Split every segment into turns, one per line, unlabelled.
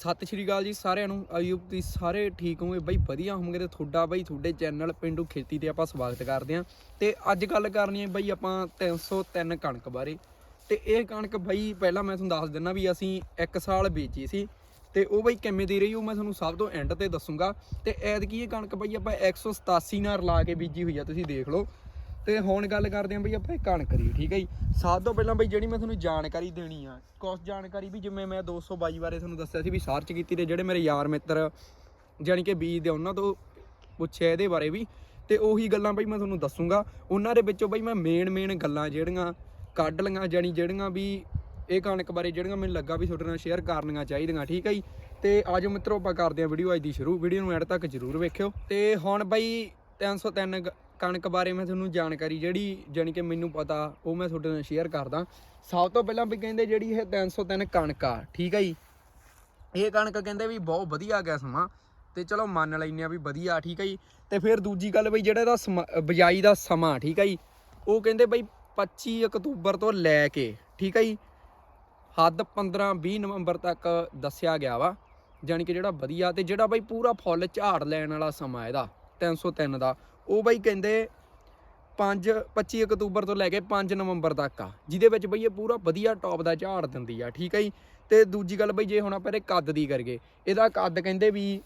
ਸਤਿ ਸ਼੍ਰੀ ਅਕਾਲ ਜੀ ਸਾਰਿਆਂ ਨੂੰ। ਆਯੂਬ ਤੁਸੀਂ ਸਾਰੇ ਠੀਕ ਹੋਗੇ ਬਾਈ ਵਧੀਆ ਹੋਵੋਗੇ ਤੇ ਤੁਹਾਡਾ ਬਾਈ ਤੁਹਾਡੇ ਚੈਨਲ ਪਿੰਡੂ ਖੇਤੀ ਤੇ ਆਪਾਂ ਸਵਾਗਤ ਕਰਦੇ ਆਂ ਤੇ ਅੱਜ ਗੱਲ ਕਰਨੀ ਹੈ ਬਾਈ ਆਪਾਂ 303 ਕਣਕ ਬਾਰੇ। ਤੇ ਇਹ ਕਣਕ ਬਾਈ ਪਹਿਲਾਂ ਮੈਂ ਤੁਹਾਨੂੰ ਦੱਸ ਦਿੰਨਾ ਵੀ ਅਸੀਂ 1 ਸਾਲ ਵੇਚੀ ਸੀ। ਤੇ ਉਹ ਬਾਈ ਕਿਵੇਂ ਦੀ ਰਹੀ ਉਹ ਮੈਂ ਤੁਹਾਨੂੰ ਸਭ ਤੋਂ ਐਂਡ ਤੇ ਦੱਸੂਗਾ। ਤੇ ਐਤਕੀ ਇਹ ਕਣਕ ਬਾਈ ਆਪਾਂ 187 ਨਾਲ ਲਾ ਕੇ ਬੀਜੀ ਹੋਈ ਆ, ਤੁਸੀਂ ਦੇਖ ਲਓ। ਤੇ ਹੁਣ ਗੱਲ ਕਰਦੇ ਆਂ ਬਈ ਆਪਾਂ ਕਣਕ ਦੀ, ਠੀਕ ਹੈ ਜੀ? ਸਭ ਤੋਂ ਪਹਿਲਾਂ ਬਈ ਜਿਹੜੀ ਮੈਂ ਤੁਹਾਨੂੰ ਜਾਣਕਾਰੀ ਦੇਣੀ ਆ, ਕੁਛ ਜਾਣਕਾਰੀ ਵੀ ਜਿਵੇਂ ਮੈਂ 222 ਬਾਰੇ ਤੁਹਾਨੂੰ ਦੱਸਿਆ ਸੀ ਵੀ ਸਰਚ ਕੀਤੀ ਤੇ ਜਿਹੜੇ ਮੇਰੇ ਯਾਰ ਮਿੱਤਰ ਜਾਣੀ ਕਿ ਬੀਜ ਦੇ ਉਹਨਾਂ ਤੋਂ ਪੁੱਛਿਆ ਇਹਦੇ ਬਾਰੇ ਵੀ, ਤੇ ਉਹੀ ਗੱਲਾਂ ਬਈ ਮੈਂ ਤੁਹਾਨੂੰ ਦੱਸੂਗਾ। ਉਹਨਾਂ ਦੇ ਵਿੱਚੋਂ ਬਈ ਮੈਂ ਮੇਨ ਮੇਨ ਗੱਲਾਂ ਜਿਹੜੀਆਂ ਕੱਢ ਲਈਆਂ, ਜਾਣੀ ਜਿਹੜੀਆਂ ਵੀ ਇਹ ਕਣਕ ਬਾਰੇ ਜਿਹੜੀਆਂ ਮੈਨੂੰ ਲੱਗਾ ਵੀ ਤੁਹਾਡੇ ਨਾਲ ਸ਼ੇਅਰ ਕਰਨੀਆਂ ਚਾਹੀਦੀਆਂ, ਠੀਕ ਹੈ ਜੀ? ਤੇ ਆਜੋ ਮਿੱਤਰੋ ਆਪਾਂ ਕਰਦੇ ਆਂ ਵੀਡੀਓ ਅੱਜ ਦੀ ਸ਼ੁਰੂ ਵੀਡੀਓ ਨੂੰ ਐਡ ਤੱਕ ਜਰੂਰ ਵੇਖਿਓ। ਤੇ ਹੁਣ ਬਈ 303 ਗ- ਕਣਕ ਬਾਰੇ ਮੈਂ ਤੁਹਾਨੂੰ ਜਾਣਕਾਰੀ ਜਿਹੜੀ, ਜਾਣੀ ਕਿ ਮੈਨੂੰ ਪਤਾ, ਉਹ ਮੈਂ ਤੁਹਾਡੇ ਨਾਲ ਸ਼ੇਅਰ ਕਰਦਾ। ਸਭ ਤੋਂ ਪਹਿਲਾਂ ਵੀ ਕਹਿੰਦੇ ਜਿਹੜੀ ਇਹ 303 ਕਣਕ ਆ, ਠੀਕ ਆ ਜੀ? ਇਹ ਕਣਕ ਕਹਿੰਦੇ ਵੀ ਬਹੁਤ ਵਧੀਆ ਗਿਆ ਸਮਾਂ ਤੇ ਚਲੋ ਮੰਨ ਲੈਨੇ ਆ ਵੀ ਵਧੀਆ, ਠੀਕ ਹੈ ਜੀ? ਤੇ ਫਿਰ ਦੂਜੀ ਗੱਲ ਬਈ ਜਿਹੜਾ ਇਹਦਾ ਸਮਾ- ਬਿਜਾਈ ਦਾ ਸਮਾਂ, ਠੀਕ ਆ ਜੀ? ਉਹ ਕਹਿੰਦੇ ਬਈ 25 ਅਕਤੂਬਰ ਤੋਂ ਲੈ ਕੇ, ਠੀਕ ਹੈ ਜੀ? ਹੱਦ 15 20 ਨਵੰਬਰ ਤੱਕ ਦੱਸਿਆ ਗਿਆ ਵਾ, ਜਾਣੀ ਕਿ ਜਿਹੜਾ ਵਧੀਆ ਤੇ ਜਿਹੜਾ ਬਈ ਪੂਰਾ ਫੁੱਲ ਝਾੜ ਲੈਣ ਵਾਲਾ ਸਮਾਂ ਇਹਦਾ 303 ਦਾ। ਉਹ ਬਈ ਕਹਿੰਦੇ 5 25 ਅਕਤੂਬਰ ਤੋਂ ਲੈ ਕੇ 5 ਨਵੰਬਰ ਤੱਕ ਆ। ਜਿਹਦੇ ਵਿੱਚ ਬਈ ਇਹ ਪੂਰਾ ਵਧੀਆ ਟੌਪ ਦਾ ਝਾੜ ਦਿੰਦੀ ਆ, ਠੀਕ ਹੈ ਜੀ? ਤੇ ਦੂਜੀ ਗੱਲ ਬਈ ਜੇ ਹੁਣ ਆਪਾਂ ਇਹਦੇ ਕੱਦ ਦੀ ਕਰਗੇ ਇਹਦਾ ਕੱਦ ਕਹਿੰਦੇ ਵੀ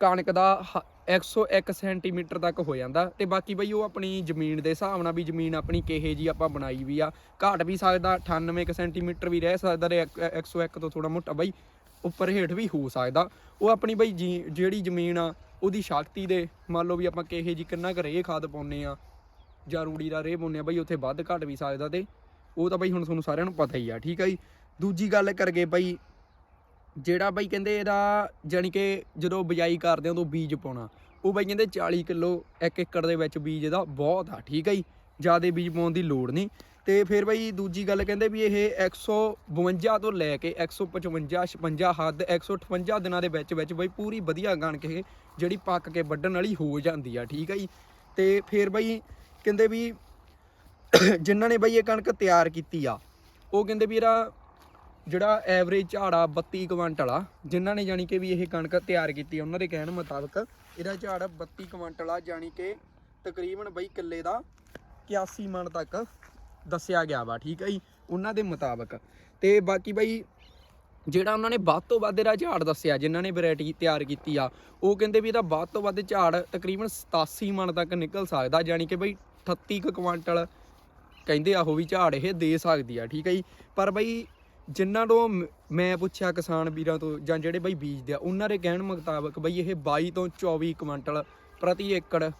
ਕਣਕ ਦਾ ਹ- 101 ਸੈਂਟੀਮੀਟਰ ਤੱਕ ਹੋ ਜਾਂਦਾ ਤੇ ਬਾਕੀ ਬਈ ਉਹ ਆਪਣੀ ਜ਼ਮੀਨ ਦੇ ਹਿਸਾਬ ਨਾਲ ਵੀ ਜ਼ਮੀਨ ਆਪਣੀ ਕਿਹੇ ਜੀ ਆਪਾਂ ਬਣਾਈ ਵੀ ਆ। ਘਾਟ ਵੀ ਸਕਦਾ 98 ਕੁ ਸੈਂਟੀਮੀਟਰ ਵੀ ਰਹਿ ਸਕਦਾ ਤੇ ਇੱਕ- 101 ਤੋਂ ਥੋੜਾ ਮੋਟਾ ਬਈ ਉੱਪਰ ਹੇਠ ਵੀ ਹੋ ਸਕਦਾ। ਉਹ ਆਪਣੀ ਬਈ ਜੀ- ਜਿਹੜੀ ਜ਼ਮੀਨ ਆ ਉਹਦੀ ਸ਼ਕਤੀ ਦੇ, ਮੰਨ ਲਓ ਵੀ ਆਪਾਂ ਕਿਹੇ ਜੀ ਕਿੰਨਾ ਕੁ ਰੇਹ ਖਾਦ ਪਾਉਨੇ ਆ ਜਾਂ ਰੂੜੀ ਦਾ ਰੇਹ ਪਾਉਨੇ ਆ ਬਈ ਉੱਥੇ ਵੱਧ ਘਟ ਵੀ ਸਕਦਾ ਤੇ ਉਹ ਤਾਂ ਬਈ ਹੁਣ ਤੁਹਾਨੂੰ ਸਾਰਿਆਂ ਨੂੰ ਪਤਾ ਹੀ ਆ, ਠੀਕ ਆ ਜੀ? ਦੂਜੀ ਗੱਲ ਕਰਗੇ ਬਈ ਜਿਹੜਾ ਬਈ ਕਹਿੰਦੇ ਇਹਦਾ ਜਾਣੀ ਕਿ ਜਦੋਂ ਬਿਜਾਈ ਕਰਦੇ ਆ ਉਦੋਂ ਬੀਜ ਪਾਉਣਾ, ਉਹ ਬਈ ਕਹਿੰਦੇ 40 ਕਿਲੋ ਇੱਕ ਏਕੜ ਦੇ ਵਿੱਚ ਬੀਜ ਇਹਦਾ ਬਹੁਤ ਆ, ਠੀਕ ਆ ਜੀ? ਜ਼ਿਆਦਾ ਬੀਜ ਪਾਉਣ ਦੀ ਲੋੜ ਨਹੀਂ। ਤੇ ਫਿਰ ਬਈ ਦੂਜੀ ਗੱਲ ਕਹਿੰਦੇ ਵੀ ਇਹ 152 ਤੋਂ ਲੈ ਕੇ 155 56 ਹੱਦ 158 ਦਿਨਾਂ ਦੇ ਵਿੱਚ ਵਿੱਚ ਬਈ ਪੂਰੀ ਵਧੀਆ ਕਣਕ ਇਹ ਜਿਹੜੀ ਪੱਕ ਕੇ ਵੱਢਣ ਵਾਲੀ ਹੋ ਜਾਂਦੀ ਆ ਠੀਕ ਆ ਜੀ? ਤੇ ਫਿਰ ਬਈ ਕਹਿੰਦੇ ਵੀ ਜਿਨ੍ਹਾਂ ਨੇ ਬਈ ਇਹ ਕਣਕ ਤਿਆਰ ਕੀਤੀ ਆ ਉਹ ਕਹਿੰਦੇ ਵੀ ਇਹਦਾ ਜਿਹੜਾ ਐਵਰੇਜ ਝਾੜਾ 32 ਕੁਇੰਟਲ ਆ ਜਿਨ੍ਹਾਂ ਨੇ ਜਾਣੀ ਕਿ ਵੀ ਇਹ ਕਣਕ ਤਿਆਰ ਕੀਤੀ ਆ, ਉਹਨਾਂ ਦੇ ਕਹਿਣ ਮੁਤਾਬਕ ਇਹਦਾ ਝਾੜ 32 ਕੁਇੰਟਲ ਆ ਜਾਣੀ ਕਿ ਤਕਰੀਬਨ ਬਈ ਕਿੱਲੇ ਦਾ 81 ਮਣ ਤੱਕ। ਦੱਸਿਆ ਗਿਆ ਵਾ, ਠੀਕ ਹੈ ਜੀ? ਉਹਨਾਂ ਦੇ ਮੁਤਾਬਕ। ਤੇ ਬਾਕੀ ਬਾਈ, ਜਿਹੜਾ ਉਹਨਾਂ ਨੇ ਵੱਧ ਤੋਂ ਵੱਧ ਇਹਦਾ ਝਾੜ ਦੱਸਿਆ, ਜਿਨ੍ਹਾਂ ਨੇ ਵੈਰਾਈਟੀ ਤਿਆਰ ਕੀਤੀ ਆ, ਉਹ ਕਹਿੰਦੇ ਵੀ ਇਹਦਾ ਵੱਧ ਤੋਂ ਵੱਧ ਝਾੜ ਤਕਰੀਬਨ 87 ਮਣ ਤੱਕ ਨਿਕਲ ਸਕਦਾ, ਜਾਣੀ ਕਿ ਬਈ 38 ਕੁ ਕੁਇੰਟਲ ਕਹਿੰਦੇ ਆ ਉਹ ਵੀ ਝਾੜ ਇਹ ਦੇ ਸਕਦੀ ਆ, ਠੀਕ ਹੈ ਜੀ? ਪਰ ਬਈ, ਜਿਨ੍ਹਾਂ ਤੋਂ ਮ- ਮੈਂ ਪੁੱਛਿਆ ਕਿਸਾਨ ਵੀਰਾਂ ਤੋਂ, ਜਾਂ ਜਿਹੜੇ ਬਈ ਬੀਜਦੇ ਆ, ਉਹਨਾਂ ਦੇ ਕਹਿਣ ਮੁਤਾਬਕ ਬਈ ਇਹ 22 ਤੋਂ 24 ਕੁਇੰਟਲ ਪ੍ਰਤੀ ਏਕੜ,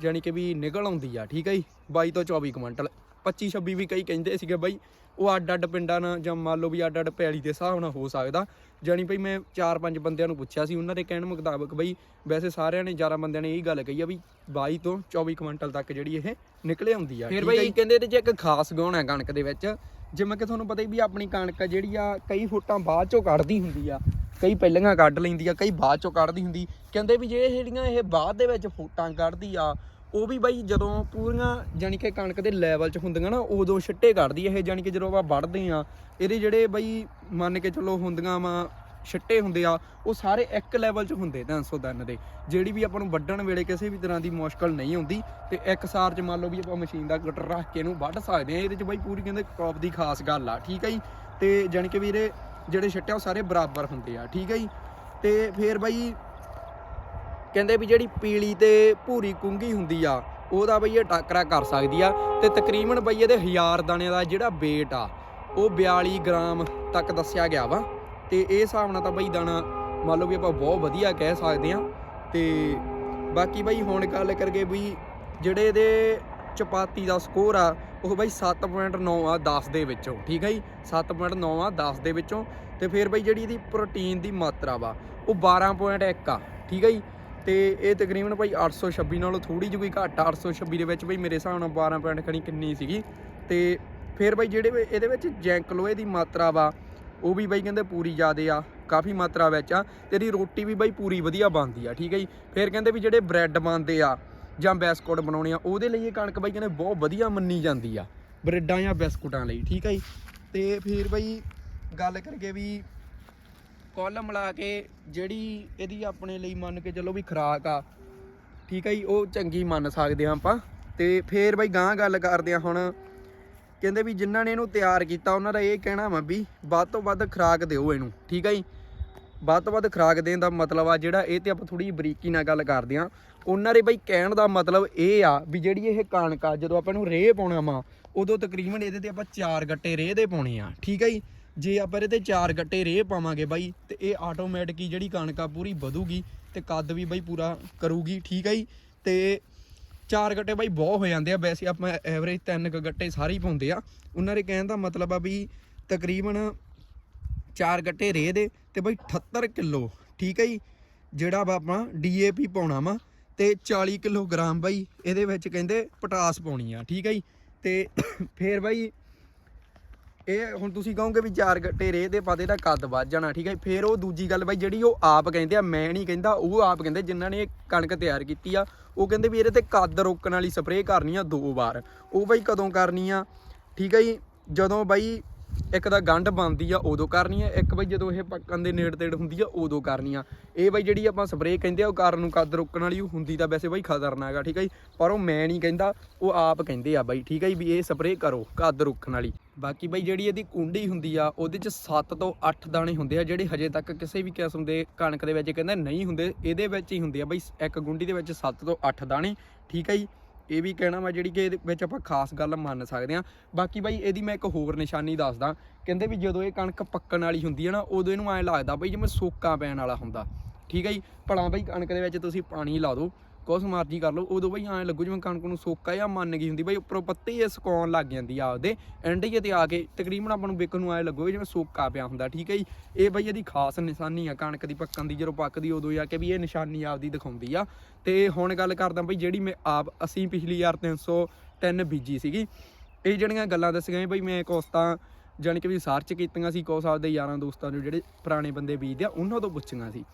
ਜਾਣੀ ਕਿ ਵੀ ਨਿਕਲ ਆਉਂਦੀ ਆ, ਠੀਕ ਹੈ ਜੀ? 22 ਤੋਂ 24 ਕੁਇੰਟਲ 25 26 ਵੀ ਕਈ ਕਹਿੰਦੇ ਸੀਗੇ ਬਈ ਉਹ ਅੱਡ ਅੱਡ ਪਿੰਡਾਂ ਨਾਲ ਜਾਂ ਮੰਨ ਲਓ ਵੀ ਅੱਡ ਅੱਡ ਪੈਲੀ ਦੇ ਹਿਸਾਬ ਨਾਲ ਹੋ ਸਕਦਾ। ਜਾਣੀ ਬਈ ਮੈਂ 4-5 ਬੰਦਿਆਂ ਨੂੰ ਪੁੱਛਿਆ ਸੀ ਉਹਨਾਂ ਦੇ ਕਹਿਣ ਮੁਤਾਬਕ ਬਈ ਵੈਸੇ ਸਾਰਿਆਂ ਨੇ 11 ਬੰਦਿਆਂ ਨੇ ਇਹ ਗੱਲ ਕਹੀ ਆ ਵੀ 22 ਤੋਂ 24 ਕੁਇੰਟਲ ਤੱਕ ਜਿਹੜੀ ਇਹ ਨਿਕਲੇ ਆਉਂਦੀ ਆ। ਫਿਰ ਬਈ ਕਹਿੰਦੇ ਇਹਦੇ 'ਚ ਇੱਕ ਖਾਸ ਗੁਣ ਹੈ ਕਣਕ ਦੇ ਵਿੱਚ। ਜਿਵੇਂ ਕਿ ਤੁਹਾਨੂੰ ਪਤਾ ਹੀ ਵੀ ਆਪਣੀ ਕਣਕ ਜਿਹੜੀ ਆ ਕਈ ਫੁੱਟਾਂ ਬਾਅਦ ਚੋਂ ਕੱਢਦੀ ਹੁੰਦੀ ਆ ਕਈ ਪਹਿਲੀਆਂ ਕੱਢ ਲੈਂਦੀ ਆ ਕਈ ਬਾਅਦ ਚੋਂ ਕੱਢਦੀ ਹੁੰਦੀ। ਕਹਿੰਦੇ ਵੀ ਜੇ ਇਹ ਜਿਹੜੀਆਂ ਇਹ ਬਾਅਦ ਦੇ ਵਿੱਚ ਫੁੱਟਾਂ ਕੱਢਦੀ ਆ ਉਹ ਵੀ ਬਾਈ ਜਦੋਂ ਪੂਰੀਆਂ ਜਾਨੀ ਕਿ ਕਣਕ ਦੇ ਲੈਵਲ 'ਚ ਹੁੰਦੀਆਂ ਨਾ, ਉਦੋਂ ਛਿੱਟੇ ਕੱਢਦੀ ਇਹ ਜਾਨੀ ਕਿ ਜਦੋਂ ਆਪਾਂ ਵੱਢਦੇ ਆ ਇਹਦੇ ਜਿਹੜੇ ਬਾਈ ਮੰਨ ਕੇ ਚੱਲੋ ਹੁੰਦੀਆਂ ਵਾ, ਛਿੱਟੇ ਹੁੰਦੇ ਆ, ਉਹ ਸਾਰੇ ਇੱਕ ਲੈਵਲ 'ਚ ਹੁੰਦੇ 303 ਦੇ। ਜਿਹੜੀ ਵੀ ਆਪਾਂ ਨੂੰ ਵੱਢਣ ਵੇਲੇ ਕਿਸੇ ਵੀ ਤਰ੍ਹਾਂ ਦੀ ਮੁਸ਼ਕਲ ਨਹੀਂ ਆਉਂਦੀ, ਤੇ ਇੱਕ ਸਾਰ 'ਚ ਮੰਨ ਲਓ ਵੀ ਆਪਾਂ ਮਸ਼ੀਨ ਦਾ ਕਟਰ ਰੱਖ ਕੇ ਇਹਨੂੰ ਵੱਢ ਸਕਦੇ ਆ ਇਹਦੇ 'ਚ ਬਾਈ ਪੂਰੀ ਕਹਿੰਦੇ ਕ੍ਰੌਪ ਦੀ ਖਾਸ ਗੱਲ ਆ, ਠੀਕ ਹੈ ਜੀ? ਤੇ ਜਾਨੀ ਕਿ ਵੀ ਇਹਦੇ ਜਿਹੜੇ ਛਿੱਟੇ ਆ ਉਹ ਸਾਰੇ ਬਰਾਬਰ ਹੁੰਦੇ ਆ, ਠੀਕ ਹੈ ਜੀ? ਤੇ ਫੇਰ ਬਾਈ ਕਹਿੰਦੇ ਵੀ ਜਿਹੜੀ ਪੀਲੀ ਤੇ ਭੂਰੀ ਕੁੰਗੀ ਹੁੰਦੀ ਆ, ਉਹਦਾ ਬਈ ਇਹ ਟਾਕਰਾ ਕਰ ਸਕਦੀ ਆ ਤੇ ਤਕਰੀਬਨ ਬਈ ਇਹਦੇ 1000 ਦਾਣਿਆਂ ਦਾ ਜਿਹੜਾ weight ਆ, ਉਹ 42 ਗ੍ਰਾਮ ਤੱਕ ਦੱਸਿਆ ਗਿਆ ਵਾ। ਤੇ ਇਹ ਹਿਸਾਬ ਨਾਲ ਤਾਂ ਬਈ ਦਾਣਾ ਮੰਨ ਲਓ ਵੀ ਆਪਾਂ ਬਹੁਤ ਵਧੀਆ ਕਹਿ ਸਕਦੇ ਆ। ਤੇ ਬਾਕੀ ਬਈ ਹੁਣ ਗੱਲ ਕਰਗੇ ਵੀ ਜਿਹੜੇ ਇਹਦੇ ਚਪਾਤੀ ਦਾ ਸਕੋਰ ਆ, ਉਹ ਬਈ 7.9 ਆ 10 ਦੇ ਵਿੱਚੋਂ, ਠੀਕ ਹੈ ਜੀ? 7.9 ਆ 10 ਦੇ ਵਿੱਚੋਂ। ਤੇ ਫਿਰ ਬਈ ਜਿਹੜੀ ਇਹਦੀ ਪ੍ਰੋਟੀਨ ਦੀ ਮਾਤਰਾ ਵਾ, ਉਹ 12.1 ਆ, ਠੀਕ ਹੈ ਜੀ? ਤੇ ਇਹ ਤਕਰੀਬਨ ਭਾਈ 826 ਨਾਲੋਂ ਥੋੜੀ ਜਿਹੀ ਕੋਈ ਘੱਟ ਆ 826 ਦੇ ਵਿੱਚ ਬਈ ਮੇਰੇ ਹਿਸਾਬ ਨਾਲ 12 ਪੁਆਇੰਟ ਖਣੀ ਕਿੰਨੀ ਸੀਗੀ। ਤੇ ਫਿਰ ਬਈ ਜਿਹੜੇ ਵੀ ਇਹਦੇ ਵਿੱਚ ਜੈਂਕ ਲੋਹੇ ਦੀ ਮਾਤਰਾ ਵਾ, ਉਹ ਵੀ ਬਈ ਕਹਿੰਦੇ ਪੂਰੀ ਜ਼ਿਆਦੇ ਆ, ਕਾਫੀ ਮਾਤਰਾ ਵਿੱਚ ਆ, ਤੇ ਇਹਦੀ ਰੋਟੀ ਵੀ ਬਈ ਪੂਰੀ ਵਧੀਆ ਬਣਦੀ ਆ, ਠੀਕ ਹੈ ਜੀ। ਫਿਰ ਕਹਿੰਦੇ ਵੀ ਜਿਹੜੇ ਬ੍ਰੈਡ ਬਣਦੇ ਆ ਜਾਂ ਬਿਸਕੁਟ ਬਣਾਉਣੇ ਆ, ਉਹਦੇ ਲਈ ਇਹ ਕਣਕ ਬਈ ਕਹਿੰਦੇ ਬਹੁਤ ਵਧੀਆ ਮੰਨੀ ਜਾਂਦੀ ਆ, ਬ੍ਰੈਡਾਂ ਜਾਂ ਬਿਸਕੁਟਾਂ ਲਈ, ਠੀਕ ਹੈ ਜੀ। ਤੇ ਫਿਰ ਬਈ ਗੱਲ ਕਰਕੇ ਵੀ ਕੁੱਲ ਮਿਲਾ ਕੇ ਜਿਹੜੀ ਇਹਦੀ ਆਪਣੇ ਲਈ ਮੰਨ ਕੇ ਚੱਲੋ ਵੀ ਖੁਰਾਕ ਆ, ਠੀਕ ਆ ਜੀ, ਉਹ ਚੰਗੀ ਮੰਨ ਸਕਦੇ ਆ ਆਪਾਂ। ਤੇ ਫੇਰ ਬਈ ਗਾਂ ਗੱਲ ਕਰਦੇ ਆ ਹੁਣ, ਕਹਿੰਦੇ ਵੀ ਜਿਨ੍ਹਾਂ ਨੇ ਇਹਨੂੰ ਤਿਆਰ ਕੀਤਾ, ਉਹਨਾਂ ਦਾ ਇਹ ਕਹਿਣਾ ਵਾ ਵੀ ਵੱਧ ਤੋਂ ਵੱਧ ਖੁਰਾਕ ਦਿਓ ਇਹਨੂੰ, ਠੀਕ ਆ ਜੀ। ਵੱਧ ਤੋਂ ਵੱਧ ਖੁਰਾਕ ਦੇਣ ਦਾ ਮਤਲਬ ਆ ਜਿਹੜਾ ਇਹ ਤੇ ਆਪਾਂ ਥੋੜੀ ਬਰੀਕੀ ਨਾਲ ਗੱਲ ਕਰਦੇ ਆ ਉਹਨਾਂ ਦੇ ਬਈ ਕਹਿਣ ਦਾ ਮਤਲਬ ਇਹ ਆ ਵੀ ਜਿਹੜੀ ਇਹ ਕਣਕ ਆ, ਜਦੋਂ ਆਪਾਂ ਇਹਨੂੰ ਰੇਹ ਪਾਉਣਾ ਵਾ, ਉਦੋਂ ਤਕਰੀਬਨ ਇਹਦੇ ਤੇ ਆਪਾਂ ਚਾਰ ਗੱਟੇ ਰੇਹ ਦੇ ਪਾਉਣੇ ਆ, ਠੀਕ ਆ ਜੀ। ਜੇ ਆਪਾਂ ਇਹਦੇ ਚਾਰ ਗੱਟੇ ਰੇਹ ਪਾਵਾਂਗੇ ਬਾਈ, ਤੇ ਇਹ ਆਟੋਮੈਟਿਕ ਹੀ ਜਿਹੜੀ ਕਣਕ ਆ ਪੂਰੀ ਵਧੂਗੀ ਤੇ ਕੱਦ ਵੀ ਬਾਈ ਪੂਰਾ ਕਰੂਗੀ, ਠੀਕ ਹੈ ਜੀ? ਤੇ ਚਾਰ ਗੱਟੇ ਬਾਈ ਬਹੁਤ ਹੋ ਜਾਂਦੇ ਆ, ਵੈਸੇ ਆਪਾਂ ਐਵਰੇਜ ਤਿੰਨ ਕੁ ਗੱਟੇ ਸਾਰੇ ਹੀ ਪਾਉਂਦੇ ਆ। ਉਹਨਾਂ ਦੇ ਕਹਿਣ ਦਾ ਮਤਲਬ ਆ ਵੀ ਤਕਰੀਬਨ ਚਾਰ ਗੱਟੇ ਰੇਹ ਦੇ ਤੇ ਬਾਈ 78 ਕਿਲੋ, ਠੀਕ ਹੈ ਜੀ? ਜਿਹੜਾ ਵਾ ਆਪਾਂ ਡੀਏਪੀ ਪਾਉਣਾ ਵਾ, ਤੇ 40 ਕਿਲੋਗ੍ਰਾਮ ਬਾਈ ਇਹਦੇ ਵਿੱਚ ਕਹਿੰਦੇ ਪੋਟਾਸ ਪਾਉਣੀ ਆ, ਠੀਕ ਹੈ ਜੀ? ਤੇ ਫੇਰ ਬਾਈ ਇਹ ਹੁਣ ਤੁਸੀਂ ਕਹੋਗੇ ਵੀ ਚਾਰ ਗੱਟੇ ਰੇਹ ਦੇ ਪਾਦੇ ਦਾ ਕੱਦ ਵੱਧ ਜਾਣਾ, ਠੀਕ ਹੈ ਫਿਰ ਉਹ ਦੂਜੀ ਗੱਲ ਬਾਈ, ਜਿਹੜੀ ਉਹ ਆਪ ਕਹਿੰਦੇ ਆ, ਮੈਂ ਨਹੀਂ ਕਹਿੰਦਾ, ਉਹ ਆਪ ਕਹਿੰਦੇ, ਜਿਨ੍ਹਾਂ ਨੇ ਇਹ ਕਣਕ ਤਿਆਰ ਕੀਤੀ ਆ, ਉਹ ਕਹਿੰਦੇ ਵੀ ਇਹਦੇ ਤੇ ਕੱਦ ਰੋਕਣ ਵਾਲੀ ਸਪਰੇਅ ਕਰਨੀ ਆ ਦੋ ਵਾਰ। ਉਹ ਬਾਈ ਕਦੋਂ ਕਰਨੀ ਆ? ਠੀਕ ਹੈ ਜੀ? ਜਦੋਂ ਬਾਈ ਇੱਕ ਤਾਂ ਗੰਢ ਬਣਦੀ ਆ, ਉਦੋਂ ਕਰਨੀ ਆ। ਇੱਕ ਬਾਈ ਜਦੋਂ ਇਹ ਪੱਕਣ ਦੇ ਨੇੜ ਤੇੜ ਹੁੰਦੀ ਆ, ਉਦੋਂ ਕਰਨੀ ਆ। ਇਹ ਬਈ ਜਿਹੜੀ ਆਪਾਂ ਸਪਰੇਅ ਕਹਿੰਦੇ ਆ, ਉਹ ਕਾਰਨ ਨੂੰ ਕੱਦ ਰੋਕਣ ਵਾਲੀ, ਉਹ ਹੁੰਦੀ ਤਾਂ ਵੈਸੇ ਬਾਈ ਖਤਰਨਾਕ ਆ, ਠੀਕ ਆ ਜੀ? ਪਰ ਉਹ ਮੈਂ ਨਹੀਂ ਕਹਿੰਦਾ, ਉਹ ਆਪ ਕਹਿੰਦੇ ਆ ਬਈ, ਠੀਕ ਹੈ ਜੀ, ਵੀ ਇਹ ਸਪਰੇਅ ਕਰੋ ਕੱਦ ਰੋਕਣ ਵਾਲੀ। ਬਾਕੀ ਬਈ ਜਿਹੜੀ ਇਹਦੀ ਕੁੰਡੀ ਹੁੰਦੀ ਆ, ਉਹਦੇ ਚ 7 ਤੋਂ 8 ਦਾਣੇ ਹੁੰਦੇ ਆ, ਜਿਹੜੇ ਹਜੇ ਤੱਕ ਕਿਸੇ ਵੀ ਕਿਸਮ ਦੇ ਕਣਕ ਦੇ ਵਿੱਚ ਕਹਿੰਦੇ ਨਹੀਂ ਹੁੰਦੇ, ਇਹਦੇ ਵਿੱਚ ਹੀ ਹੁੰਦੇ ਆ ਬਈ, ਇੱਕ ਗੁੰਡੀ ਦੇ ਵਿੱਚ 7 ਤੋਂ 8 ਦਾਣੇ, ਠੀਕ ਹੈ ਜੀ? ਇਹ ਵੀ ਕਹਿਣਾ ਵਾ ਜਿਹੜੀ ਕਿ ਇਹਦੇ ਵਿੱਚ ਆਪਾਂ ਖਾਸ ਗੱਲ ਮੰਨ ਸਕਦੇ ਆ ਬਾਕੀ ਬਾਈ, ਇਹਦੀ ਮੈਂ ਇੱਕ ਹੋਰ ਨਿਸ਼ਾਨੀ ਦੱਸਦਾ। ਕਹਿੰਦੇ ਵੀ ਜਦੋਂ ਇਹ ਕਣਕ ਪੱਕਣ ਵਾਲੀ ਹੁੰਦੀ ਹੈ ਨਾ, ਉਦੋਂ ਇਹਨੂੰ ਐਂ ਲੱਗਦਾ ਬਈ ਜਿਵੇਂ ਸੋਕਾ ਪੈਣ ਵਾਲਾ ਹੁੰਦਾ। ਠੀਕ ਹੈ ਜੀ? ਭਲਾ ਬਈ ਕਣਕ ਦੇ ਵਿੱਚ ਤੁਸੀਂ ਪਾਣੀ ਲਾ ਦਿਓ। ਕੁਛ ਮਰਜ਼ੀ ਕਰ ਲਓ। ਉਦੋਂ ਬਈ ਐਂ ਲੱਗੂ ਜਿਵੇਂ ਕਣਕ ਨੂੰ ਸੋਕਾ ਜਾਂ ਮੰਨ ਗਈ ਹੁੰਦੀ। ਬਈ ਉੱਪਰੋਂ ਪੱਤੇ ਹੀ ਸੁਕਾਉਣ ਲੱਗ ਜਾਂਦੀ ਆ ਆਪਦੇ। ਐਂਡ ਜੇ ਤੇ ਆ ਕੇ ਤਕਰੀਬਨ ਆਪਾਂ ਨੂੰ ਵੇਖਣ ਨੂੰ ਐਂ ਲੱਗੂਗਾ ਜਿਵੇਂ ਸੋਕਾ ਪਿਆ ਹੁੰਦਾ, ਠੀਕ ਹੈ ਜੀ? ਇਹ ਬਈ ਇਹਦੀ ਖਾਸ ਨਿਸ਼ਾਨੀ ਆ ਕਣਕ ਦੀ, ਪੱਕਣ ਦੀ। ਜਦੋਂ ਪੱਕਦੀ ਉਦੋਂ ਆ ਕੇ ਵੀ ਇਹ ਨਿਸ਼ਾਨੀ ਆਪਦੀ ਦਿਖਾਉਂਦੀ ਆ। ਤੇ ਹੁਣ ਗੱਲ ਕਰਦਾ ਬਈ ਜਿਹੜੀ ਮੈਂ ਆਪ, ਅਸੀਂ ਪਿਛਲੀ ਯਾਰ 303 ਬੀਜੀ ਸੀਗੀ। ਇਹ ਜਿਹੜੀਆਂ ਗੱਲਾਂ ਦੱਸੀਆਂ ਬਈ ਮੈਂ ਕੁਛ ਤਾਂ ਜਾਣੀ ਕਿ ਵੀ ਸਰਚ ਕੀਤੀਆਂ ਸੀ ਕੁਛ ਆਪਦੇ ਯਾਰਾਂ ਦੋਸਤਾਂ ਨੂੰ ਜਿਹੜੇ ਪੁਰਾਣੇ ਬੰਦੇ ਬੀਜਦੇ ਆ, ਉਹਨਾਂ ਤੋਂ ਪੁੱਛੀਆਂ ਸੀ।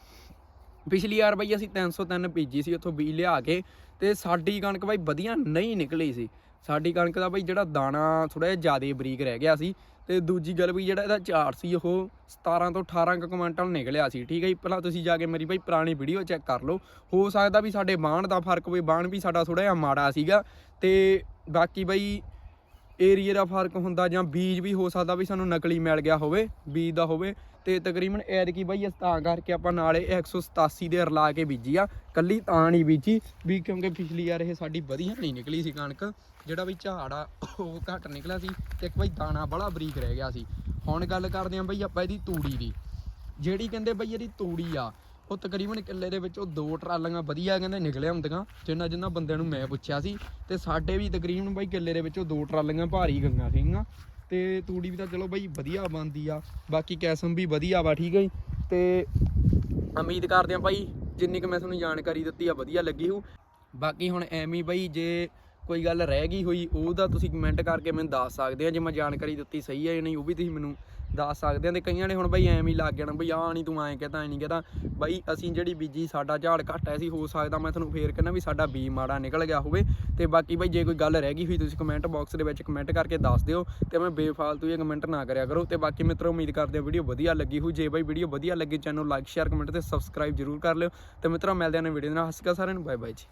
ਪਿਛਲੀ ਵਾਰ ਬਈ ਅਸੀਂ 303 ਬੀਜੀ ਸੀ ਉੱਥੋਂ ਬੀਜ ਲਿਆ ਕੇ ਤੇ ਸਾਡੀ ਕਣਕ ਬਾਈ ਵਧੀਆ ਨਹੀਂ ਨਿਕਲੀ ਸੀ। ਸਾਡੀ ਕਣਕ ਦਾ ਬਈ ਜਿਹੜਾ ਦਾਣਾ ਥੋੜਾ ਜਿਹਾ ਜ਼ਿਆਦਾ ਬਰੀਕ ਰਹਿ ਗਿਆ ਸੀ ਤੇ ਦੂਜੀ ਗੱਲ ਵੀ ਜਿਹੜਾ ਇਹਦਾ ਝਾੜ ਸੀ ਉਹ 17 ਤੋਂ 18 ਕੁ ਕੁਇੰਟਲ ਨਿਕਲਿਆ ਸੀ, ਠੀਕ ਹੈ ਜੀ? ਪਹਿਲਾਂ ਤੁਸੀਂ ਜਾ ਕੇ ਮੇਰੀ ਬਾਈ ਪੁਰਾਣੀ ਵੀਡੀਓ ਚੈੱਕ ਕਰ ਲਓ। ਹੋ ਸਕਦਾ ਵੀ ਸਾਡੇ ਬਾਣ ਦਾ ਫ਼ਰਕ ਹੋਵੇ, ਬਾਣ ਵੀ ਸਾਡਾ ਥੋੜਾ ਜਿਹਾ ਮਾੜਾ ਸੀਗਾ ਤੇ ਬਾਕੀ ਬਈ ਏਰੀਏ ਦਾ ਫ਼ਰਕ ਹੁੰਦਾ ਜਾਂ ਬੀਜ ਵੀ ਹੋ ਸਕਦਾ ਵੀ ਸਾਨੂੰ ਨਕਲੀ ਮਿਲ ਗਿਆ ਹੋਵੇ, ਬੀਜ ਦਾ ਹੋਵੇ। ਤੇ ਤਕਰੀਬਨ ਐਤਕੀ ਬਈ ਤਾਂ ਕਰਕੇ ਆਪਾਂ ਨਾਲੇ 187 ਦੇ ਰਲਾ ਕੇ ਬੀਜੀ ਆ। ਕੱਲੀ ਤਾਂ ਨਹੀਂ ਬੀਜੀ ਵੀ ਕਿਉਂਕਿ ਪਿਛਲੀ ਵਾਰ ਇਹ ਸਾਡੀ ਵਧੀਆ ਨਹੀਂ ਨਿਕਲੀ ਸੀ ਕਣਕ। ਜਿਹੜਾ ਬਈ ਝਾੜ ਆ, ਉਹ ਘੱਟ ਨਿਕਲਿਆ ਸੀ ਤੇ ਇੱਕ ਬਈ ਦਾਣਾ ਬੜਾ ਬਰੀਕ ਰਹਿ ਗਿਆ ਸੀ। ਹੁਣ ਗੱਲ ਕਰਦੇ ਆਂ ਬਈ ਆਪਾਂ ਇਹਦੀ ਤੂੜੀ ਦੀ। ਜਿਹੜੀ ਕਹਿੰਦੇ ਬਈ ਇਹਦੀ ਤੂੜੀ ਆ, ਉਹ ਤਕਰੀਬਨ ਕਿੱਲੇ ਦੇ ਵਿੱਚੋਂ ਦੋ ਟਰਾਲੀਆਂ ਵਧੀਆ ਕਹਿੰਦੇ ਨਿਕਲਿਆ ਹੁੰਦੀਆਂ, ਜਿੰਨਾ ਜਿੰਨਾ ਬੰਦਿਆਂ ਨੂੰ ਮੈਂ ਪੁੱਛਿਆ ਸੀ। ਤੇ ਸਾਡੇ ਵੀ ਤਕਰੀਬਨ ਬਈ ਕਿੱਲੇ ਦੇ ਵਿੱਚੋਂ ਦੋ ਟਰਾਲੀਆਂ ਭਾਰੀ ਗਈਆਂ ਸੀਗੀਆਂ ਤੇ ਤੂੜੀ ਵੀ ਤਾਂ ਚਲੋ ਬਈ ਵਧੀਆ ਬਣਦੀ ਆ, ਬਾਕੀ ਕੈਸਮ ਵੀ ਵਧੀਆ ਵਾ, ਠੀਕ ਹੈ ਜੀ? ਤੇ ਉਮੀਦ ਕਰਦੇ ਆਂ ਭਾਈ ਜਿੰਨੀ ਕੁ ਮੈਂ ਤੁਹਾਨੂੰ ਜਾਣਕਾਰੀ ਦਿੱਤੀ ਆ, ਵਧੀਆ ਲੱਗੀ ਹੋ ਬਾਕੀ ਹੁਣ ਐਵੇਂ ਹੀ ਬਈ ਜੇ ਕੋਈ ਗੱਲ ਰਹਿ ਗਈ ਹੋਈ ਉਹਦਾ ਤੁਸੀਂ ਕਮੈਂਟ ਕਰਕੇ ਮੈਨੂੰ ਦੱਸ ਸਕਦੇ ਆ, ਜੇ ਮੈਂ ਜਾਣਕਾਰੀ ਦਿੱਤੀ ਸਹੀ ਹੈ ਜਾਂ ਨਹੀਂ, ਉਹ ਵੀ ਤੁਸੀਂ ਮੈਨੂੰ ਦੱਸ ਸਕਦੇ ਆ ਤੇ ਕਈਆਂ ਨੇ ਹੁਣ ਬਈ ਐਵੇਂ ਹੀ ਲੱਗ ਜਾਣਾ, ਬਈ ਆਹ ਨਹੀਂ ਤੂੰ ਐਂ ਕਹਤਾ ਐ ਨਹੀਂ ਕਹਤਾ ਬਈ ਅਸੀਂ ਜਿਹੜੀ ਬੀਜੀ ਸਾਡਾ ਝਾੜ ਘੱਟ ਐ ਸੀ ਹੋ ਸਕਦਾ ਮੈਂ ਤੁਹਾਨੂੰ ਫੇਰ ਕਹਿੰਦਾ ਵੀ ਸਾਡਾ ਬੀ ਮਾੜਾ ਨਿਕਲ ਗਿਆ ਹੋਵੇ। ਤੇ ਬਾਕੀ ਬਈ ਜੇ ਕੋਈ ਗੱਲ ਰਹਿ ਗਈ ਹੋਈ ਤੁਸੀਂ ਕਮੈਂਟ ਬਾਕਸ ਦੇ ਵਿੱਚ ਕਮੈਂਟ ਕਰਕੇ ਦੱਸ ਦਿਓ ਤੇ ਮੈਂ ਬੇਫਾਲਤੂ ਇਹ ਕਮੈਂਟ ਨਾ ਕਰਿਆ ਕਰੋ। ਤੇ ਬਾਕੀ ਮਿੱਤਰੋ, ਉਮੀਦ ਕਰਦੇ ਆ ਵੀਡੀਓ ਵਧੀਆ ਲੱਗੀ ਹੋਊ। ਜੇ ਬਈ ਵੀਡੀਓ ਵਧੀਆ ਲੱਗੀ ਚੈਨਲ ਲਾਈਕ ਸ਼ੇਅਰ ਕਮੈਂਟ ਤੇ ਸਬਸਕ੍ਰਾਈਬ ਜਰੂਰ ਕਰ ਲਿਓ। ਤੇ ਮਿੱਤਰੋ, ਮਿਲਦੇ ਹਾਂ ਨੇ ਵੀਡੀਓ ਨਾਲ। ਹੱਸਕਾ ਸਾਰਿਆਂ ਨੂੰ। ਬਾਏ ਬਾਏ ਜੀ।